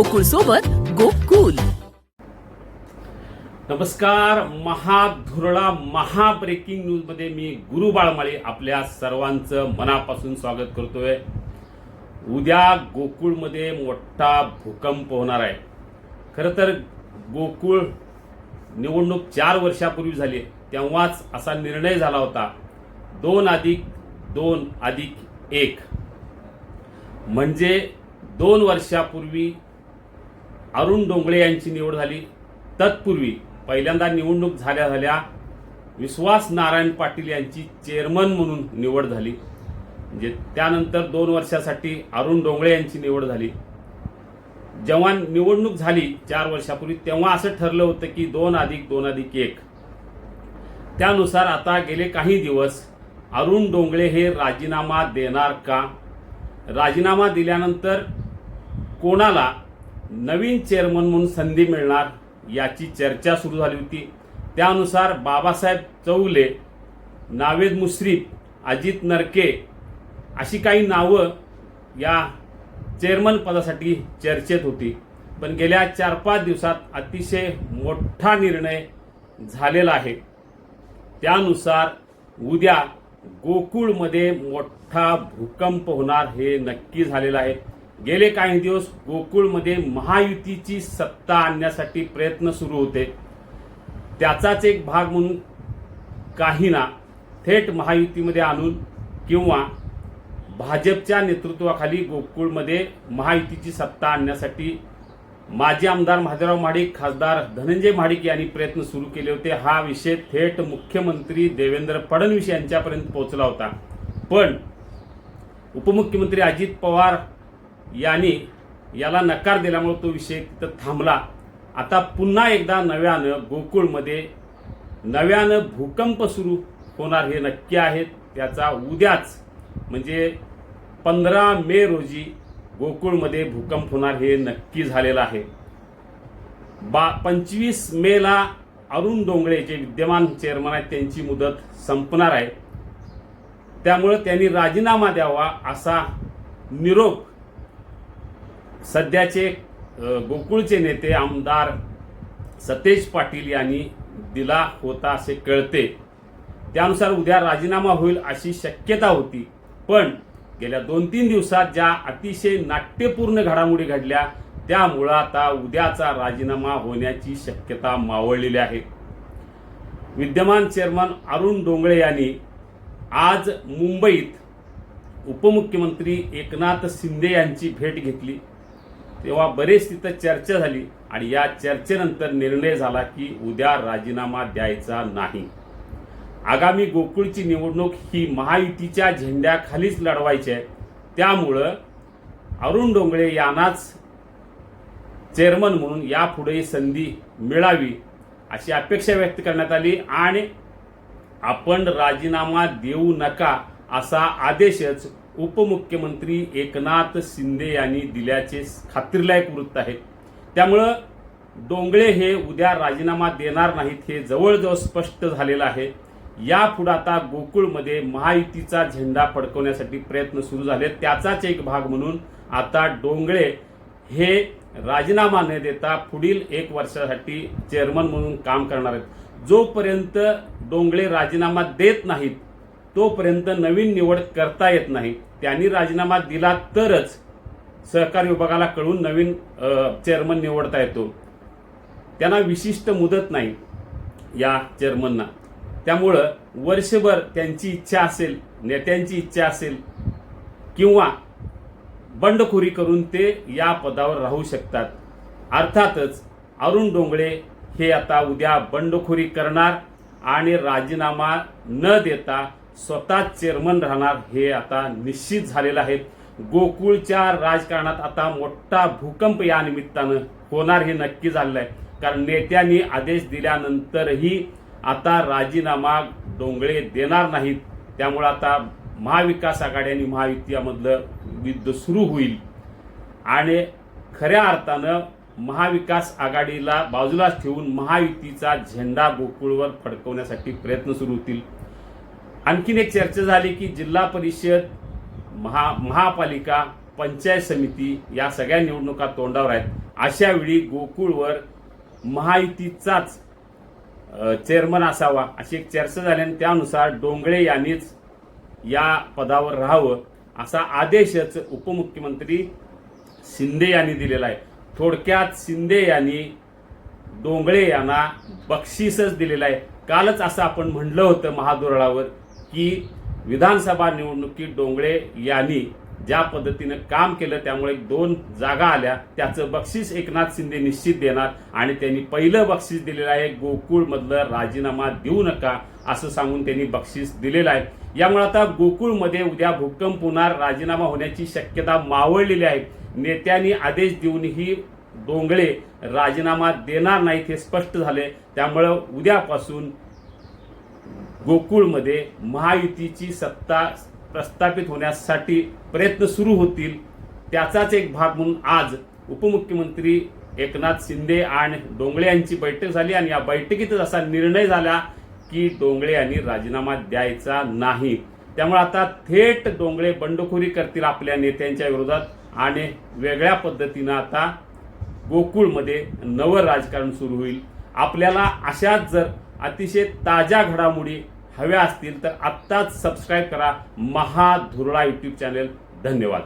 गोकुळ सोबत गोकुल. नमस्कार महाधुरळा महा ब्रेकिंग न्यूजमध्ये मी गुरु बाळमाळे आपल्या सर्वांचं मनापासून स्वागत करतोय. उद्या गोकुळमध्ये मोठा भूकंप होणार आहे. खरं तर गोकुळ निवडणूक चार वर्षापूर्वी झाली तेव्हाच असा निर्णय झाला होता. दोन अधिक दोन अधिक एक. म्हणजे दोन वर्षापूर्वी अरुण डोंगळे यांची निवड झाली. तत्पूर्वी पहिल्यांदा निवडणूक झाल्या झाल्या विश्वास नारायण पाटील यांची चेअरमन म्हणून निवड झाली. म्हणजे त्यानंतर दोन वर्षासाठी अरुण डोंगळे यांची निवड झाली. जेव्हा निवडणूक झाली चार वर्षापूर्वी तेव्हा असं ठरलं होतं की दोन अधिक दोन अधिक एक. त्यानुसार आता गेले काही दिवस अरुण डोंगळे हे राजीनामा देणार का? राजीनामा दिल्यानंतर कोणाला नवीन चेअरमन म्हणून संधी मिळणार याची चर्चा सुरू झाली होती. त्यानुसार बाबासाहेब चौले नावेद मुश्रीफ अजित नरके अशी काही नावं या चेअरमन पदासाठी चर्चेत होती. पण गेल्या चार पाच दिवसात अतिशय मोठा निर्णय झालेला आहे. त्यानुसार उद्या गोकुळमध्ये मोठा भूकंप होणार हे नक्की झालेलं आहे. गेले काही दिवस गोकुळमध्ये महायुतीची सत्ता आणण्यासाठी प्रयत्न सुरू होते. त्याचाच एक भाग म्हणून काहींना थेट महायुतीमध्ये आणून किंवा भाजपच्या नेतृत्वाखाली गोकुळमध्ये महायुतीची सत्ता आणण्यासाठी माजी आमदार महादेवराव महाडिक खासदार धनंजय महाडिक यांनी प्रयत्न सुरू केले होते. हा विषय थेट मुख्यमंत्री देवेंद्र फडणवीस यांच्यापर्यंत पोहोचला होता. पण उपमुख्यमंत्री अजित पवार यांनी याला नकार दिल्यामुळे तो विषय तिथं थांबला. आता पुन्हा एकदा नव्यानं गोकुळमध्ये नव्यानं भूकंप सुरू होणार हे नक्की आहे. त्याचा उद्याच म्हणजे पंधरा मे रोजी गोकुळमध्ये भूकंप होणार हे नक्की झालेलं आहे. बा पंचवीस मेला अरुण डोंगळे जे विद्यमान चेअरमन आहेत त्यांची मुदत संपणार आहे. त्यामुळं त्यांनी राजीनामा द्यावा असा निरोप सध्याचे गोकुळचे नेते आमदार सतेज पाटील यांनी दिला होता असे कळते. त्यानुसार उद्या राजीनामा होईल अशी शक्यता होती. पण गेल्या दोन तीन दिवसात ज्या अतिशय नाट्यपूर्ण घडामोडी घडल्या त्यामुळं आता उद्याचा राजीनामा होण्याची शक्यता मावळलेली आहे. विद्यमान चेअरमन अरुण डोंगळे यांनी आज मुंबईत उपमुख्यमंत्री एकनाथ शिंदे यांची भेट घेतली. तेव्हा बरेच तिथं चर्चा झाली आणि या चर्चेनंतर निर्णय झाला की उद्या राजीनामा द्यायचा नाही. आगामी गोकुळची निवडणूक ही महायुतीच्या झेंड्याखालीच लढवायची आहे. त्यामुळं अरुण डोंगळे यांनाच चेअरमन म्हणून यापुढे संधी मिळावी अशी अपेक्षा व्यक्त करण्यात आली आणि आपण राजीनामा देऊ नका असा आदेशच उपमुख्यमंत्री एकनाथ शिंदे यांनी दिल्याचे खात्रीलायक वृत्त आहे. त्यामुळं डोंगळे हे उद्या राजीनामा देणार नाहीत हे जवळजवळ स्पष्ट झालेलं आहे. यापुढे आता गोकुळमध्ये महायुतीचा झेंडा फडकवण्यासाठी प्रयत्न सुरू झाले त्याचाच एक भाग म्हणून आता डोंगळे हे राजीनामा न देता पुढील एक वर्षासाठी चेअरमन म्हणून काम करणार आहेत. जोपर्यंत डोंगळे राजीनामा देत नाहीत तोपर्यंत नवीन निवड करता येत नाही. त्यांनी राजीनामा दिला तरच सहकार विभागाला कळून नवीन चेअरमन निवडता येतो. त्यांना विशिष्ट मुदत नाही या चेअरमनना त्यामुळं वर्षभर त्यांची इच्छा असेल नेत्यांची इच्छा असेल किंवा बंडखोरी करून ते या पदावर राहू शकतात. अर्थातच अरुण डोंगळे हे आता उद्या बंडखोरी करणार आणि राजीनामा न देता स्वतः चेअरमन राहणार हे आता निश्चित झालेलं आहे. गोकुळच्या राजकारणात आता मोठा भूकंप या निमित्तानं होणार हे नक्की झालेलं आहे. कारण नेत्यांनी आदेश दिल्यानंतरही आता राजीनामा डोंगळे देणार नाहीत. त्यामुळं आता महाविकास आघाडी आणि महायुतीमधलं युद्ध सुरू होईल. आणि खऱ्या अर्थानं महाविकास आघाडीला बाजूलाच ठेवून महायुतीचा झेंडा गोकुळवर फडकवण्यासाठी प्रयत्न सुरू होतील. आणखीन एक चर्चा झाली की जिल्हा परिषद महा महापालिका पंचायत समिती या सगळ्या निवडणुका तोंडावर आहेत. अशा वेळी गोकुळवर महायुतीचाच चेअरमन असावा अशी एक चर्चा झाली आणि त्यानुसार डोंगळे यांनीच या पदावर राहावं असा आदेशच उपमुख्यमंत्री शिंदे यांनी दिलेला आहे. थोडक्यात शिंदे यांनी डोंगळे यांना बक्षीसच दिलेलं आहे. कालच असं आपण म्हणलं होतं महादुरळावर. की विधानसभा निवडणुकीत डोंगळे यांनी ज्या पद्धतीनं काम केलं त्यामुळे दोन जागा आल्या. त्याचं बक्षीस एकनाथ शिंदे निश्चित देणार आणि त्यांनी पहिलं बक्षीस दिलेलं आहे. गोकुळमधलं राजीनामा देऊ नका असं सांगून त्यांनी बक्षीस दिलेलं आहे. यामुळे आता गोकुळमध्ये उद्या भूकंप होणार राजीनामा होण्याची शक्यता मावळलेली आहे. नेत्यांनी आदेश देऊनही डोंगळे राजीनामा देणार नाहीत हे स्पष्ट झाले. त्यामुळं उद्यापासून गोकुळमध्ये महायुतीची सत्ता प्रस्थापित होण्यासाठी प्रयत्न सुरू होतील त्याचाच एक भाग म्हणून आज उपमुख्यमंत्री एकनाथ शिंदे आणि डोंगळे यांची बैठक झाली आणि या बैठकीतच असा निर्णय झाला की डोंगळे यांनी राजीनामा द्यायचा नाही. त्यामुळे आता थेट डोंगळे बंडखोरी करतील आपल्या नेत्यांच्या विरोधात आणि वेगळ्या पद्धतीनं आता गोकुळमध्ये नवं राजकारण सुरू होईल. आपल्याला अशाच जर अतिशय ताज्या घडामोडी हव्या असतील तर आत्ताच सबस्क्राईब करा. महाधुरळा यूट्यूब चॅनेल धन्यवाद.